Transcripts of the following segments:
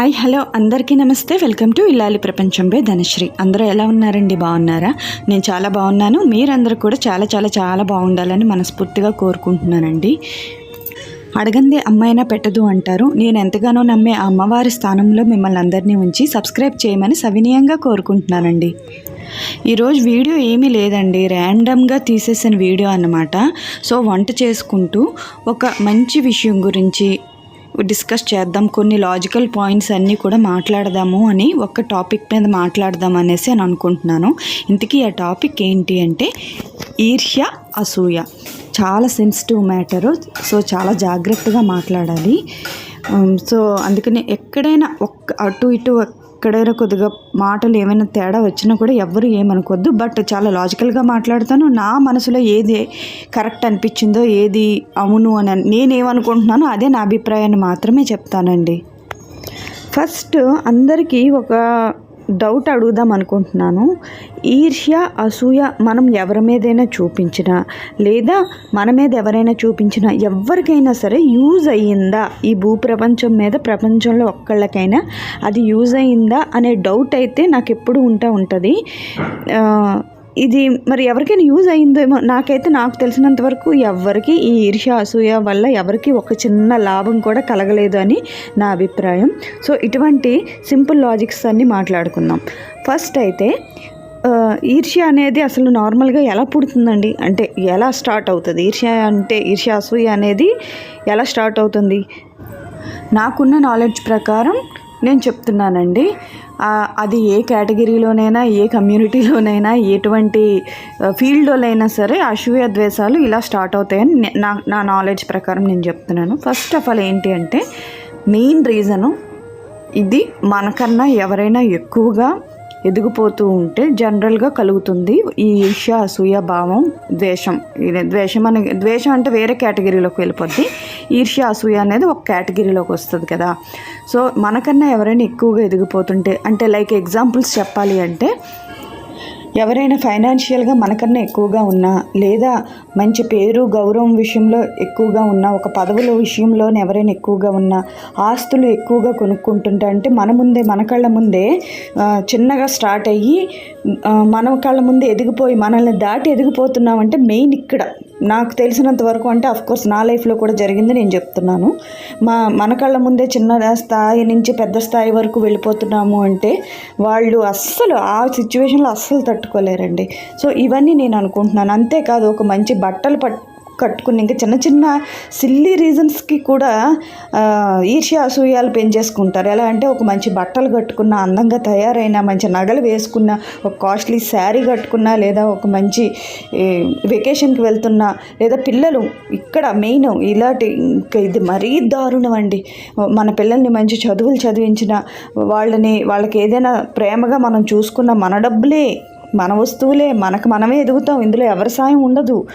Hi hello అందరికీ నమస్తే. Welcome to ఇల్లాలి ప్రపంచం బై ధనశ్రీ. అందరూ ఎలా ఉన్నారండి? బాగున్నారా? నేను చాలా బాగున్నాను. మీరందరూ కూడా చాలా చాలా చాలా బాగుండాలని మనస్ఫూర్తిగా కోరుకుంటున్నానండి. అడగంది అమ్మాయినా పెట్టదు అంటారు. నేను ఎంతగానో నమ్మే ఆ అమ్మవారి స్థానంలో మిమ్మల్ని అందరినీ ఉంచి సబ్స్క్రైబ్ చేయమని సవినీయంగా కోరుకుంటున్నానండి. ఈరోజు వీడియో ఏమీ లేదండి. ర్యాండమ్గా తీసేసిన వీడియో అన్నమాట. సో వంట చేసుకుంటూ ఒక మంచి విషయం గురించి డిస్కస్ చేద్దాం. కొన్ని లాజికల్ పాయింట్స్ అన్నీ కూడా మాట్లాడదాము అని ఒక టాపిక్ మీద మాట్లాడదాం అనేసి అని అనుకుంటున్నాను. ఇంతకీ ఆ టాపిక్ ఏంటి అంటే ఈర్ష్య అసూయ. చాలా సెన్సిటివ్ మ్యాటరు. సో చాలా జాగ్రత్తగా మాట్లాడాలి. సో అందుకని ఎక్కడైనా ఒక్క అటు ఇటు ఎక్కడైనా కొద్దిగా మాటలు ఏమైనా తేడా వచ్చినా కూడా ఎవ్వరు ఏమనుకోవద్దు. బట్ చాలా లాజికల్గా మాట్లాడతాను. నా మనసులో ఏది కరెక్ట్ అనిపించిందో ఏది అవును అని నేనేమనుకుంటున్నానో అదే నా అభిప్రాయాన్ని మాత్రమే చెప్తానండి. ఫస్ట్ అందరికీ ఒక డౌట్ అడుగుదాం అనుకుంటున్నాను. ఈర్ష్య అసూయ మనం ఎవరి మీదైనా చూపించినా లేదా మన మీద ఎవరైనా చూపించినా ఎవరికైనా సరే యూజ్ అయ్యిందా? ఈ భూప్రపంచం మీద ప్రపంచంలో ఒక్కళ్ళకైనా అది యూజ్ అయ్యిందా? అనే డౌట్ అయితే నాకు ఎప్పుడు ఉంటా ఉంటుంది. ఇది మరి ఎవరికైనా యూజ్ అయిందేమో నాకైతే నాకు తెలిసినంత వరకు ఎవరికి ఈ ఈర్ష అసూయ వల్ల ఎవరికి ఒక చిన్న లాభం కూడా కలగలేదు అని నా అభిప్రాయం. సో ఇటువంటి సింపుల్ లాజిక్స్ అన్ని మాట్లాడుకుందాం. ఫస్ట్ అయితే ఆ, ఈర్ష్య అనేది అసలు నార్మల్గా ఎలా పుడుతుందండి? అంటే ఎలా స్టార్ట్ అవుతుంది? ఈర్ష్య అంటే ఈర్ష్య అసూయ అనేది ఎలా స్టార్ట్ అవుతుంది? నాకున్న నాలెడ్జ్ ప్రకారం నేను చెప్తున్నానండి అది ఏ కేటగిరీలోనైనా ఏ కమ్యూనిటీలోనైనా ఎటువంటి ఫీల్డ్లోనైనా సరే అసూయ ద్వేషాలు ఇలా స్టార్ట్ అవుతాయని నా నా నాలెడ్జ్ ప్రకారం నేను చెప్తున్నాను. ఫస్ట్ ఆఫ్ ఆల్ ఏంటి అంటే మెయిన్ రీజను ఇది మనకన్నా ఎవరైనా ఎక్కువగా ఎదిగిపోతూ ఉంటే జనరల్గా కలుగుతుంది ఈ ఈర్ష్య అసూయ భావం ద్వేషం. ఇది ద్వేషం అనే ద్వేషం అంటే వేరే కేటగిరీలోకి వెళ్ళిపోద్ది. ఈర్ష్య అసూయ అనేది ఒక కేటగిరీలోకి వస్తుంది కదా. సో మనకన్నా ఎవరైనా ఎక్కువగా ఎదిగిపోతుంటే అంటే లైక్ ఎగ్జాంపుల్స్ చెప్పాలి అంటే ఎవరైనా ఫైనాన్షియల్గా మనకన్నా ఎక్కువగా ఉన్నా లేదా మంచి పేరు గౌరవం విషయంలో ఎక్కువగా ఉన్నా ఒక పదవుల విషయంలో ఎవరైనా ఎక్కువగా ఉన్నా ఆస్తులు ఎక్కువగా కొనుక్కుంటుంటే అంటే మన ముందే మన కళ్ళ ముందే చిన్నగా స్టార్ట్ అయ్యి మన కళ్ళ ముందే ఎదిగిపోయి మనల్ని దాటి ఎదిగిపోతున్నామంటే మెయిన్ ఇక్కడ. నాకు తెలిసినంత వరకు అంటే కోర్స్ నా లైఫ్లో కూడా జరిగింది నేను చెప్తున్నాను. మా మన కళ్ళ ముందే చిన్న స్థాయి నుంచి పెద్ద స్థాయి వరకు వెళ్ళిపోతున్నాము అంటే వాళ్ళు అస్సలు ఆ సిచ్యువేషన్లో అస్సలు తట్టుకోలేరండి. సో ఇవన్నీ నేను అనుకుంటున్నాను. అంతేకాదు ఒక మంచి బట్టలు పట్ కట్టుకుని ఇంకా చిన్న చిన్న సిల్లీ రీజన్స్కి కూడా ఈర్ష్య అసూయాలు పెంచేసుకుంటారు. ఎలా అంటే ఒక మంచి బట్టలు కట్టుకున్న అందంగా తయారైన మంచి నగలు వేసుకున్న ఒక కాస్ట్లీ శారీ కట్టుకున్న లేదా ఒక మంచి వెకేషన్కి వెళ్తున్నా లేదా పిల్లలు ఇక్కడ మెయిన్ ఇలాంటి ఇంకా ఇది మరీ దారుణం అండి. మన పిల్లల్ని మంచి చదువులు చదివించిన వాళ్ళని వాళ్ళకి ఏదైనా ప్రేమగా మనం చూసుకున్న మన డబ్బులే. మన వస్తువులే మనకు మనమే ఎదుగుతాం. ఇందులో ఎవరి సాయం ఉండదు.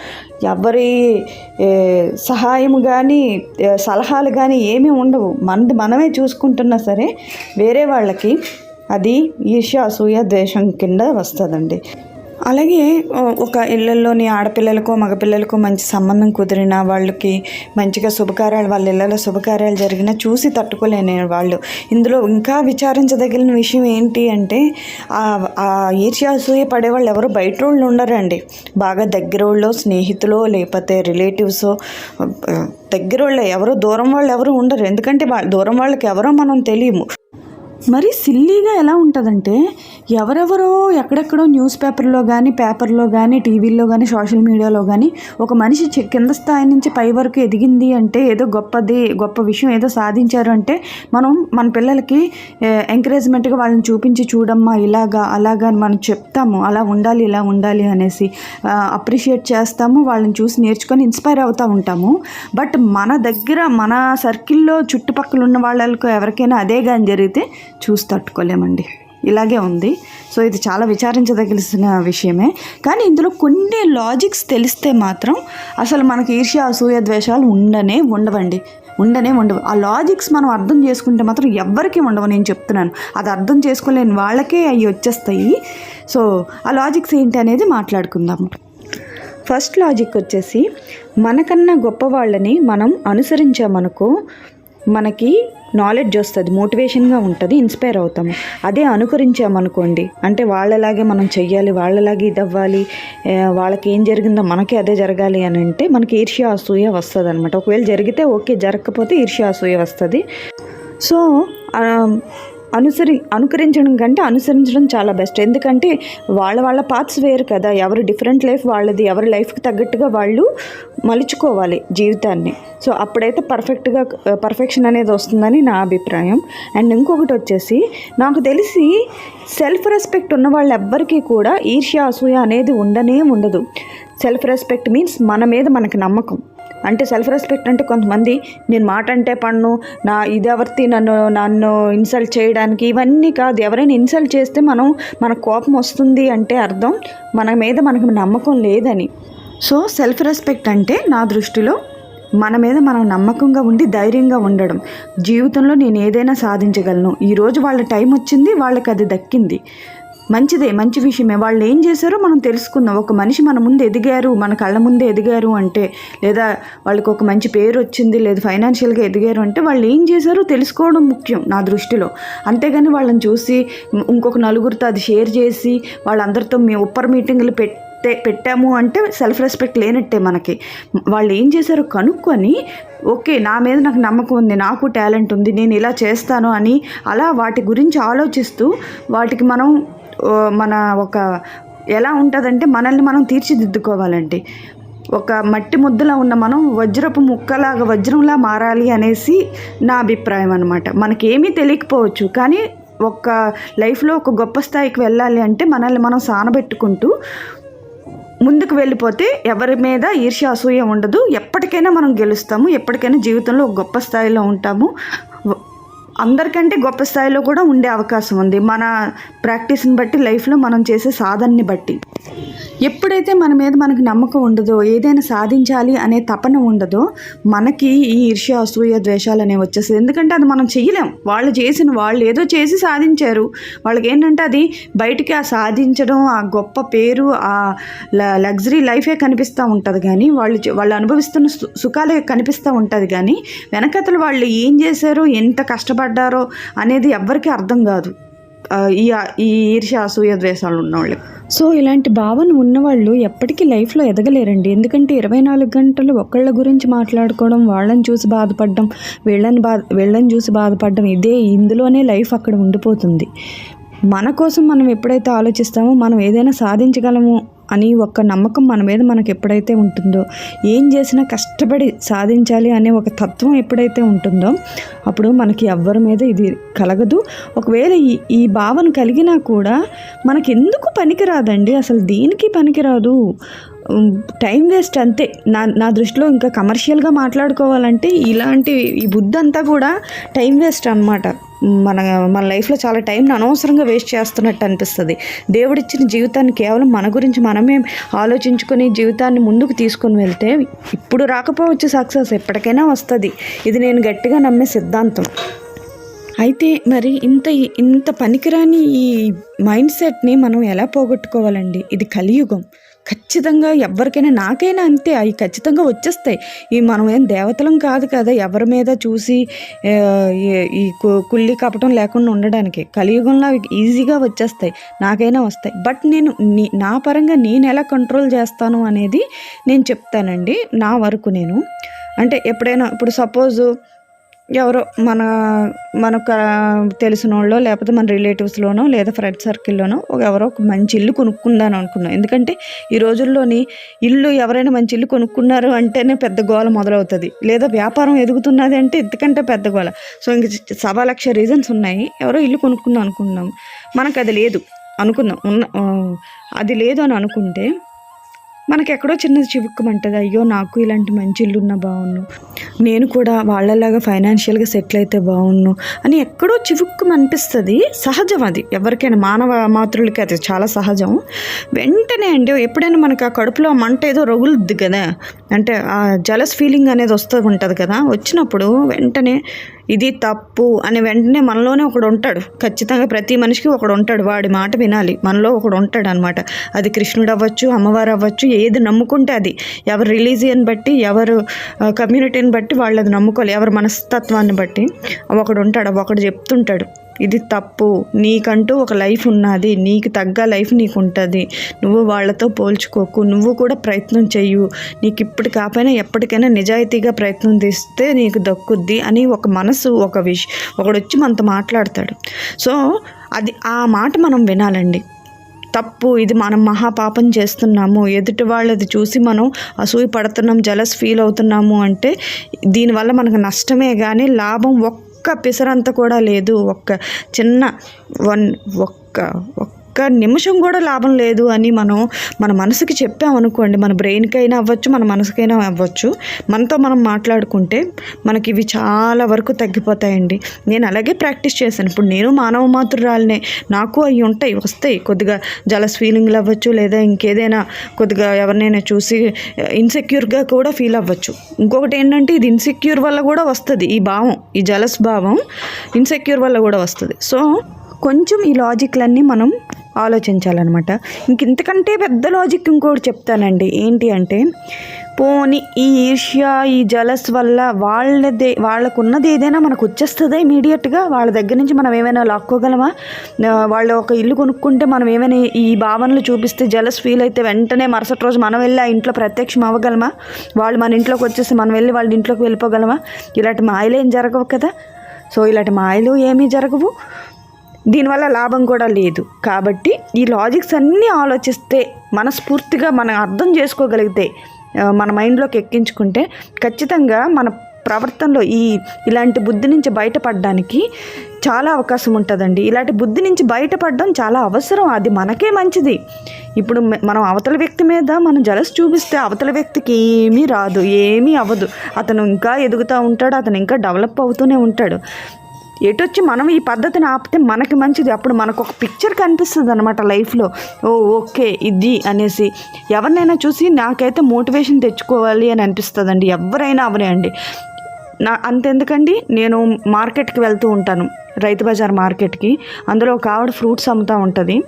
ఎవరి సహాయం కానీ సలహాలు కానీ ఏమీ ఉండవు. మనది మనమే చూసుకుంటున్నా సరే వేరే వాళ్ళకి అది ఈర్ష్య అసూయ ద్వేషం కింద వస్తుందండి. అలాగే ఒక ఇళ్ళల్లోని ఆడపిల్లలకు మగపిల్లలకు మంచి సంబంధం కుదిరిన వాళ్ళకి మంచిగా శుభకార్యాలు వాళ్ళ ఇళ్ళలో శుభకార్యాలు జరిగినా చూసి తట్టుకోలేని వాళ్ళు. ఇందులో ఇంకా విచారించదగిన విషయం ఏంటి అంటే ఆ ఈర్ష్య అసూయ పడేవాళ్ళు ఎవరు బయట వాళ్ళు ఉండరండి. బాగా దగ్గర వాళ్ళు స్నేహితులు లేకపోతే రిలేటివ్స్ దగ్గర వాళ్ళు ఎవరు దూరం వాళ్ళు ఎవరు ఉండరు. ఎందుకంటే దూరం వాళ్ళకి ఎవరో మనం తెలియము. మరి సిల్లీగా ఎలా ఉంటుందంటే ఎవరెవరో ఎక్కడెక్కడో న్యూస్ పేపర్లో కానీ పేపర్లో కానీ టీవీల్లో కానీ సోషల్ మీడియాలో కానీ ఒక మనిషి కింద స్థాయి నుంచి పై వరకు ఎదిగింది అంటే ఏదో గొప్పది గొప్ప విషయం ఏదో సాధించారు అంటే మనం మన పిల్లలకి ఎంకరేజ్మెంట్గా వాళ్ళని చూపించి చూడమ్మా ఇలాగా అలాగా అని మనం చెప్తాము. అలా ఉండాలి ఇలా ఉండాలి అనేసి అప్రిషియేట్ చేస్తాము. వాళ్ళని చూసి నేర్చుకొని ఇన్స్పైర్ అవుతూ ఉంటాము. బట్ మన దగ్గర మన సర్కిల్లో చుట్టుపక్కల ఉన్న వాళ్ళకు ఎవరికైనా అదే కానీ జరిగితే చూసి తట్టుకోలేమండి. ఇలాగే ఉంది. సో ఇది చాలా విచారించదగిన విషయమే. కానీ ఇందులో కొన్ని లాజిక్స్ తెలిస్తే మాత్రం అసలు మనకి ఈర్ష్య అసూయ ద్వేషాలు ఉండనే ఉండవండి. ఉండనే ఉండవు. ఆ లాజిక్స్ మనం అర్థం చేసుకుంటే మాత్రం ఎవ్వరికీ ఉండవు. నేను చెప్తున్నాను. అది అర్థం చేసుకోలేని వాళ్ళకే అవి వచ్చేస్తాయి. సో ఆ లాజిక్స్ ఏంటి అనేది మాట్లాడుకుందాము ఫస్ట్ లాజిక్ వచ్చేసి మనకన్నా గొప్ప వాళ్ళని మనం అనుసరించామనుకో మనకి నాలెడ్జ్ వస్తుంది మోటివేషన్గా ఉంటుంది ఇన్స్పైర్ అవుతాము. అదే అనుకరించామనుకోండి అంటే వాళ్ళలాగే మనం చెయ్యాలి వాళ్ళలాగే ఇది అవ్వాలి వాళ్ళకి ఏం జరిగిందో మనకి అదే జరగాలి అని అంటే మనకి ఈర్ష్య అసూయ వస్తుంది అనమాట ఒకవేళ జరిగితే ఓకే జరగకపోతే ఈర్ష్య అసూయ వస్తుంది. సో అనుసరి అనుకరించడం కంటే అనుసరించడం చాలా బెస్ట్ ఎందుకంటే వాళ్ళ వాళ్ళ పార్ట్స్ వేరు కదా. ఎవరు డిఫరెంట్ లైఫ్ వాళ్ళది ఎవరి లైఫ్కి తగ్గట్టుగా వాళ్ళు మలుచుకోవాలి జీవితాన్ని. సో అప్పుడైతే పర్ఫెక్ట్గా పర్ఫెక్షన్ అనేది వస్తుందని నా అభిప్రాయం. అండ్ ఇంకొకటి వచ్చేసి నాకు తెలిసి సెల్ఫ్ రెస్పెక్ట్ ఉన్న వాళ్ళు ఎవ్వరికీ కూడా ఈర్ష్య అసూయ అనేది ఉండనే ఉండదు. సెల్ఫ్ రెస్పెక్ట్ మీన్స్ మన మీద మనకు నమ్మకం. అంటే సెల్ఫ్ రెస్పెక్ట్ అంటే కొంతమంది నేను మాట అంటే పన్ను నా ఇదెవరిది నన్ను నన్ను ఇన్సల్ట్ చేయడానికి ఇవన్నీ కాదు. ఎవరైనా ఇన్సల్ట్ చేస్తే మనం మన కోపం వస్తుంది అంటే అర్థం మన మీద మనకు నమ్మకం లేదని. సో సెల్ఫ్ రెస్పెక్ట్ అంటే నా దృష్టిలో మన మీద మనం నమ్మకంగా ఉండి ధైర్యంగా ఉండడం. జీవితంలో నేను ఏదైనా సాధించగలను. ఈరోజు వాళ్ళ టైం వచ్చింది వాళ్ళకి అది దక్కింది. మంచిదే మంచి విషయమే. వాళ్ళు ఏం చేశారో మనం తెలుసుకుందాం. ఒక మనిషి మన ముందు ఎదిగారు మన కళ్ళ ముందే ఎదిగారు అంటే లేదా వాళ్ళకి ఒక మంచి పేరు వచ్చింది లేదా ఫైనాన్షియల్గా ఎదిగారు అంటే వాళ్ళు ఏం చేశారో తెలుసుకోవడం ముఖ్యం నా దృష్టిలో. అంతేగాని వాళ్ళని చూసి ఇంకొక నలుగురితో అది షేర్ చేసి వాళ్ళందరితో మేము ఉప్పర్ మీటింగ్లు పెట్టే పెట్టాము అంటే సెల్ఫ్ రెస్పెక్ట్ లేనట్టే మనకి. వాళ్ళు ఏం చేశారో కనుక్కొని ఓకే నా మీద నాకు నమ్మకం ఉంది నాకు టాలెంట్ ఉంది నేను ఇలా చేస్తాను అని అలా వాటి గురించి ఆలోచిస్తూ వాటికి మనం మన ఒక ఎలా ఉంటుందంటే మనల్ని మనం తీర్చిదిద్దుకోవాలండి. ఒక మట్టి ముద్దలా ఉన్న మనం వజ్రపు ముక్కలాగా వజ్రంలా మారాలి అనేసి నా అభిప్రాయం అనమాట మనకేమీ తెలియకపోవచ్చు కానీ ఒక లైఫ్లో ఒక గొప్ప స్థాయికి వెళ్ళాలి అంటే మనల్ని మనం సానబెట్టుకుంటూ ముందుకు వెళ్ళిపోతే ఎవరి మీద ఈర్ష్య అసూయ ఉండదు. ఎప్పటికైనా మనం గెలుస్తాము ఎప్పటికైనా జీవితంలో ఒక గొప్ప స్థాయిలో ఉంటాము. అందరికంటే గొప్ప స్థాయిలో కూడా ఉండే అవకాశం ఉంది. మన ప్రాక్టీస్ని బట్టి లైఫ్లో మనం చేసే సాధనని బట్టి. ఎప్పుడైతే మన మీద మనకు నమ్మకం ఉండదో ఏదైనా సాధించాలి అనే తపన ఉండదో మనకి ఈ ఈర్ష్య అసూయ ద్వేషాలు అనేవి వచ్చేస్తుంది ఎందుకంటే అది మనం చేయలేం వాళ్ళు చేసిన వాళ్ళు ఏదో చేసి సాధించారు. వాళ్ళకి ఏంటంటే అది బయటికి ఆ సాధించడం ఆ గొప్ప పేరు ఆ లగ్జరీ లైఫే కనిపిస్తూ ఉంటుంది కానీ వాళ్ళు వాళ్ళు అనుభవిస్తున్న సు- సుఖాలే కనిపిస్తూ ఉంటుంది కానీ వెనకతలు వాళ్ళు ఏం చేశారు ఎంత కష్టపడి పడ్డారో అనేది ఎవ్వరికీ అర్థం కాదు. ఈ ఈ ఈర్ష్య అసూయ ద్వేషాలు ఉన్నవాళ్ళు సో ఇలాంటి భావన ఉన్నవాళ్ళు ఎప్పటికీ లైఫ్లో ఎదగలేరండి. ఎందుకంటే ఇరవై నాలుగు గంటలు ఒకళ్ళ గురించి మాట్లాడుకోవడం వాళ్ళని చూసి బాధపడడం వీళ్ళని బాధ వీళ్ళని చూసి బాధపడడం ఇదే ఇందులోనే లైఫ్ అక్కడ ఉండిపోతుంది. మన కోసం మనం ఎప్పుడైతే ఆలోచిస్తామో మనం ఏదైనా సాధించగలము అని ఒక నమ్మకం మన మీద మనకు ఎప్పుడైతే ఉంటుందో ఏం చేసినా కష్టపడి సాధించాలి అనే ఒక తత్వం ఎప్పుడైతే ఉంటుందో అప్పుడు మనకి ఎవ్వరి మీద ఇది కలగదు. ఒకవేళ ఈ ఈ భావన కలిగినా కూడా మనకి ఎందుకు పనికిరాదండి? అసలు దేనికి పనికిరాదు. టైం వేస్ట్ అంతే. నా నా దృష్టిలో ఇంకా కమర్షియల్గా మాట్లాడుకోవాలంటే ఇలాంటి ఈ బుద్ధి అంతా కూడా టైం వేస్ట్ అనమాట మన మన లైఫ్లో చాలా టైంని అనవసరంగా వేస్ట్ చేస్తున్నట్టు అనిపిస్తుంది. దేవుడిచ్చిన జీవితాన్ని కేవలం మన గురించి మనమే ఆలోచించుకొని జీవితాన్ని ముందుకు తీసుకొని వెళ్తే ఇప్పుడు రాకపోవచ్చు సక్సెస్ ఎప్పటికైనా వస్తుంది. ఇది నేను గట్టిగా నమ్మే సిద్ధాంతం. అయితే మరి ఇంత ఇంత పనికిరాని ఈ మైండ్ సెట్ని మనం ఎలా పోగొట్టుకోవాలండి? ఇది కలియుగం. ఖచ్చితంగా ఎవరికైనా నాకైనా అంతే అవి ఖచ్చితంగా వచ్చేస్తాయి. ఈ మనం ఏం దేవతలం కాదు కదా ఎవరి మీద చూసి ఈ- కుళ్ళి కపటం లేకుండా ఉండడానికి కలియుగంలో అవి ఈజీగా వచ్చేస్తాయి నాకైనా వస్తాయి. బట్ నేను నీ- నా పరంగా నేను ఎలా కంట్రోల్ చేస్తాను అనేది నేను చెప్తానండి నా వరకు నేను. అంటే ఎప్పుడైనా ఇప్పుడు సపోజు ఎవరో మన మనకు తెలిసిన వాళ్ళో లేకపోతే మన రిలేటివ్స్లోనో లేదా ఫ్రెండ్ సర్కిల్లోనో ఒక ఎవరో ఒక మంచి ఇల్లు కొనుక్కుందాను అనుకున్నాం. ఎందుకంటే ఈ రోజుల్లోని ఇల్లు ఎవరైనా మంచి ఇల్లు కొనుక్కున్నారు అంటేనే పెద్ద గోల మొదలవుతుంది. లేదా వ్యాపారం ఎదుగుతున్నది అంటే ఎందుకంటే పెద్ద గోల. సో ఇంక సవా లక్ష రీజన్స్ ఉన్నాయి. ఎవరో ఇల్లు కొనుక్కుందాం అనుకున్నాం. మనకు అది లేదు అనుకుందాం ఉన్న అది లేదు అని అనుకుంటే మనకెక్కడో చిన్నది చివుక్కమంటుంది. అయ్యో నాకు ఇలాంటి మంచి ఇల్లు ఉన్న బాగున్ను నేను కూడా వాళ్ళలాగా ఫైనాన్షియల్గా సెటిల్ అయితే బాగున్ను అని ఎక్కడో చివుక్కుమనిపిస్తుంది. సహజం అది. ఎవరికైనా మానవ మాతృలకి అది చాలా సహజం. వెంటనే అండి ఎప్పుడైనా మనకు ఆ కడుపులో మంట ఏదో రగులుద్ది కదా? అంటే ఆ జలస్ ఫీలింగ్ అనేది వస్తూ ఉంటుంది కదా? వచ్చినప్పుడు వెంటనే ఇది తప్పు అని వెంటనే మనలోనే ఒకడు ఉంటాడు. ఖచ్చితంగా ప్రతి మనిషికి ఒకడు ఉంటాడు. వాడి మాట వినాలి. మనలో ఒకడు ఉంటాడు అనమాట అది కృష్ణుడు అవ్వచ్చు అమ్మవారు అవ్వచ్చు ఏది నమ్ముకుంటే అది. ఎవరి రిలీజియన్ బట్టి ఎవరు కమ్యూనిటీని బట్టి వాళ్ళు అది నమ్ముకోవాలి. ఎవరి మనస్తత్వాన్ని బట్టి ఒకడు ఉంటాడు ఒకడు చెప్తుంటాడు. ఇది తప్పు. నీకంటూ ఒక లైఫ్ ఉన్నది. నీకు తగ్గ లైఫ్ నీకు ఉంటుంది నువ్వు వాళ్ళతో పోల్చుకోకు. నువ్వు కూడా ప్రయత్నం చెయ్యు. నీకు ఇప్పుడు కాకపోయినా ఎప్పటికైనా నిజాయితీగా ప్రయత్నం తీస్తే నీకు దక్కుద్ది అని ఒక మనసు ఒక విష్ ఒకడు వచ్చి మనతో మాట్లాడతాడు. సో అది ఆ మాట మనం వినాలండి. తప్పు ఇది మనం మహాపాపం చేస్తున్నాము. ఎదుటి వాళ్ళది చూసి మనం అసూయ పడుతున్నాం జలస్ ఫీల్ అవుతున్నాము అంటే దీనివల్ల మనకు నష్టమే కానీ లాభం ఒక్క ఒక్క పిసరంత కూడా లేదు. ఒక్క చిన్న వన్ ఒక్క ఒక్క నిమిషం కూడా లాభం లేదు అని మనం మన మనసుకి చెప్పామనుకోండి మన బ్రెయిన్కైనా అవ్వచ్చు మన మనసుకైనా అవ్వచ్చు. మనతో మనం మాట్లాడుకుంటే మనకి ఇవి చాలా వరకు తగ్గిపోతాయండి. నేను అలాగే ప్రాక్టీస్ చేశాను. ఇప్పుడు నేను మానవ మాతృరాలనే. నాకు అవి ఉంటాయి వస్తాయి. కొద్దిగా జలస్ ఫీలింగ్లు అవ్వచ్చు లేదా ఇంకేదైనా కొద్దిగా ఎవరినైనా చూసి ఇన్సెక్యూర్గా కూడా ఫీల్ అవ్వచ్చు. ఇంకొకటి ఏంటంటే ఇది ఇన్సెక్యూర్ వల్ల కూడా వస్తుంది ఈ భావం ఈ జలస్ భావం ఇన్సెక్యూర్ వల్ల కూడా వస్తుంది. సో కొంచెం ఈ లాజిక్లన్నీ మనం ఆలోచించాలన్నమాట. ఇంక ఇంతకంటే పెద్ద లాజిక్ ఇంకోటి చెప్తానండి. ఏంటి అంటే పోని ఈ ఈర్ష్య ఈ జలస్ వల్ల వాళ్ళదే వాళ్ళకున్నది ఏదైనా మనకు వచ్చేస్తుందా ఇమీడియట్గా వాళ్ళ దగ్గర నుంచి మనం ఏమైనా లాక్కోగలమా? వాళ్ళు ఒక ఇల్లు కొనుక్కుంటే మనం ఏమైనా ఈ భావనలు చూపిస్తే జలస్ ఫీల్ అయితే వెంటనే మరుసటి రోజు మనం వెళ్ళి ఆ ఇంట్లో ప్రత్యక్షం అవ్వగలమా? వాళ్ళు మన ఇంట్లోకి వచ్చేసి మనం వెళ్ళి వాళ్ళ ఇంట్లోకి వెళ్ళిపోగలమా? ఇలాంటి మాయలు ఏం జరగవు కదా? సో ఇలాంటి మాయలు ఏమీ జరగవు. దీనివల్ల లాభం కూడా లేదు. కాబట్టి ఈ లాజిక్స్ అన్నీ ఆలోచిస్తే మనస్ఫూర్తిగా మనం అర్థం చేసుకోగలిగితే మన మైండ్లోకి ఎక్కించుకుంటే ఖచ్చితంగా మన ప్రవర్తనలో ఈ ఇలాంటి బుద్ధి నుంచి బయటపడడానికి చాలా అవకాశం ఉంటుందండి. ఇలాంటి బుద్ధి నుంచి బయటపడడం చాలా అవసరం. అది మనకే మంచిది. ఇప్పుడు మనం అవతల వ్యక్తి మీద మనం జలస్ చూపిస్తే అవతల వ్యక్తికి ఏమీ రాదు ఏమీ అవ్వదు. అతను ఇంకా ఎదుగుతూ ఉంటాడు అతను ఇంకా డెవలప్ అవుతూనే ఉంటాడు. ఎటొచ్చి మనం ఈ పద్ధతిని ఆపితే మనకి మంచిది. అప్పుడు మనకు ఒక పిక్చర్ కనిపిస్తుంది అనమాట లైఫ్లో. ఓ ఓకే ఇది అనేసి. ఎవరినైనా చూసి నాకైతే మోటివేషన్ తెచ్చుకోవాలి అని అనిపిస్తుందండి. ఎవరైనా అవనండి. నా అంతెందుకండి? నేను మార్కెట్కి వెళ్తూ ఉంటాను. రైతు బజార్ మార్కెట్కి. అందులో ఒక ఆవిడ ఫ్రూట్స్ అమ్ముతూ ఉంటుంది.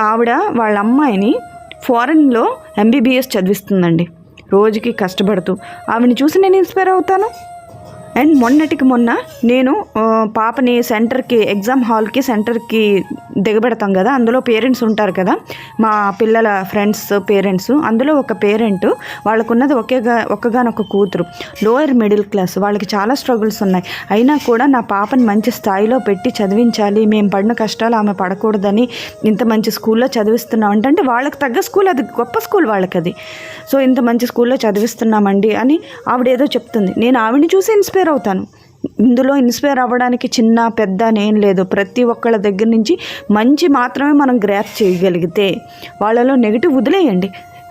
ఆవిడ వాళ్ళ అమ్మాయిని ఫారెన్లో ఎంబీబీఎస్ చదివిస్తుందండి. రోజుకి కష్టపడుతూ. ఆవిడని చూసి నేను ఇన్స్పైర్ అవుతాను. అండ్ మొన్నటికి మొన్న నేను పాపని సెంటర్కి ఎగ్జామ్ హాల్కి సెంటర్కి దిగబెడతాం కదా అందులో పేరెంట్స్ ఉంటారు కదా మా పిల్లల ఫ్రెండ్స్ పేరెంట్స్ అందులో ఒక పేరెంట్ వాళ్ళకున్నది ఒకేగా ఒక్కగానొక్క కూతురు. లోయర్ మిడిల్ క్లాస్ వాళ్ళకి చాలా స్ట్రగుల్స్ ఉన్నాయి. అయినా కూడా నా పాపని మంచి స్థాయిలో పెట్టి చదివించాలి మేము పడిన కష్టాలు ఆమె పడకూడదని ఇంత మంచి స్కూల్లో చదివిస్తున్నాం అంటే అంటే వాళ్ళకి తగ్గ స్కూల్ అది గొప్ప స్కూల్ వాళ్ళకి అది. సో ఇంత మంచి స్కూల్లో చదివిస్తున్నామండి అని ఆవిడ ఏదో చెప్తుంది. నేను ఆవిడని చూసి ఇన్స్పైర్ అవుతాను. ఇందులో ఇన్స్పైర్ అవ్వడానికి చిన్న పెద్ద అని ఏం లేదు. ప్రతి ఒక్కళ్ళ దగ్గర నుంచి మంచి మాత్రమే మనం గ్రాప్ చేయగలిగితే వాళ్ళలో నెగిటివ్ వదిలేయండి.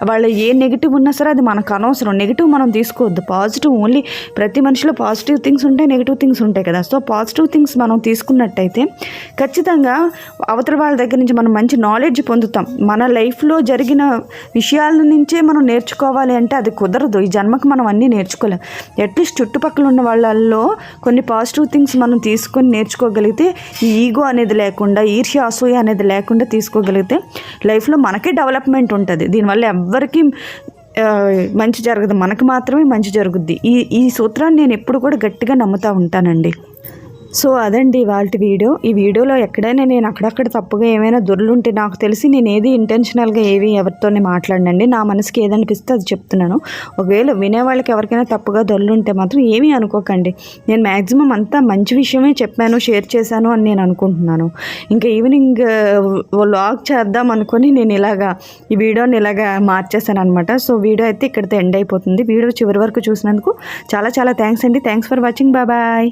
వాళ్ళు ఏ నెగిటివ్ ఉన్నా సరే అది మనకు అనవసరం. నెగిటివ్ మనం తీసుకోవద్దు. పాజిటివ్ ఓన్లీ ప్రతి మనిషిలో పాజిటివ్ థింగ్స్ ఉంటాయి నెగిటివ్ థింగ్స్ ఉంటాయి కదా. సో పాజిటివ్ థింగ్స్ మనం తీసుకున్నట్టయితే ఖచ్చితంగా అవతల వాళ్ళ దగ్గర నుంచి మనం మంచి నాలెడ్జ్ పొందుతాం. మన లైఫ్లో జరిగిన విషయాల నుంచే మనం నేర్చుకోవాలి అంటే అది కుదరదు. ఈ జన్మకు మనం అన్నీ నేర్చుకోలేం. అట్లీస్ట్ చుట్టుపక్కల ఉన్న వాళ్ళల్లో కొన్ని పాజిటివ్ థింగ్స్ మనం తీసుకొని నేర్చుకోగలిగితే ఈ ఈగో అనేది లేకుండా ఈర్ష్య అసూయ అనేది లేకుండా తీసుకోగలిగితే లైఫ్లో మనకే డెవలప్మెంట్ ఉంటుంది. దీనివల్ల ఎవ్వరికి మంచి జరగదు. మనకు మాత్రమే మంచి జరుగుద్ది. ఈ ఈ సూత్రాన్ని నేను ఎప్పుడు కూడా గట్టిగా నమ్ముతూ ఉంటానండి. సో అదండి వాళ్ళ వీడియో. ఈ వీడియోలో ఎక్కడైనా నేను అక్కడక్కడ తప్పుగా ఏమైనా దొరులుంటే నాకు తెలిసి నేను ఏది ఇంటెన్షనల్గా ఏవి ఎవరితోనే మాట్లాడనండి. నా మనసుకి ఏదనిపిస్తే అది చెప్తున్నాను. ఒకవేళ వినేవాళ్ళకి ఎవరికైనా తప్పుగా దొరులుంటే మాత్రం ఏమీ అనుకోకండి. నేను మ్యాక్సిమం అంతా మంచి విషయమే చెప్పాను షేర్ చేశాను అని నేను అనుకుంటున్నాను. ఇంకా ఈవినింగ్ వ్లాగ్ చేద్దాం అనుకొని నేను ఇలాగా ఈ వీడియోని ఇలాగా మార్చేశాను అనమాట సో వీడియో అయితే ఇక్కడితో ఎండ్ అయిపోతుంది. వీడియో చివరి వరకు చూసినందుకు చాలా చాలా థ్యాంక్స్ అండి. Thanks for watching. బాయ్.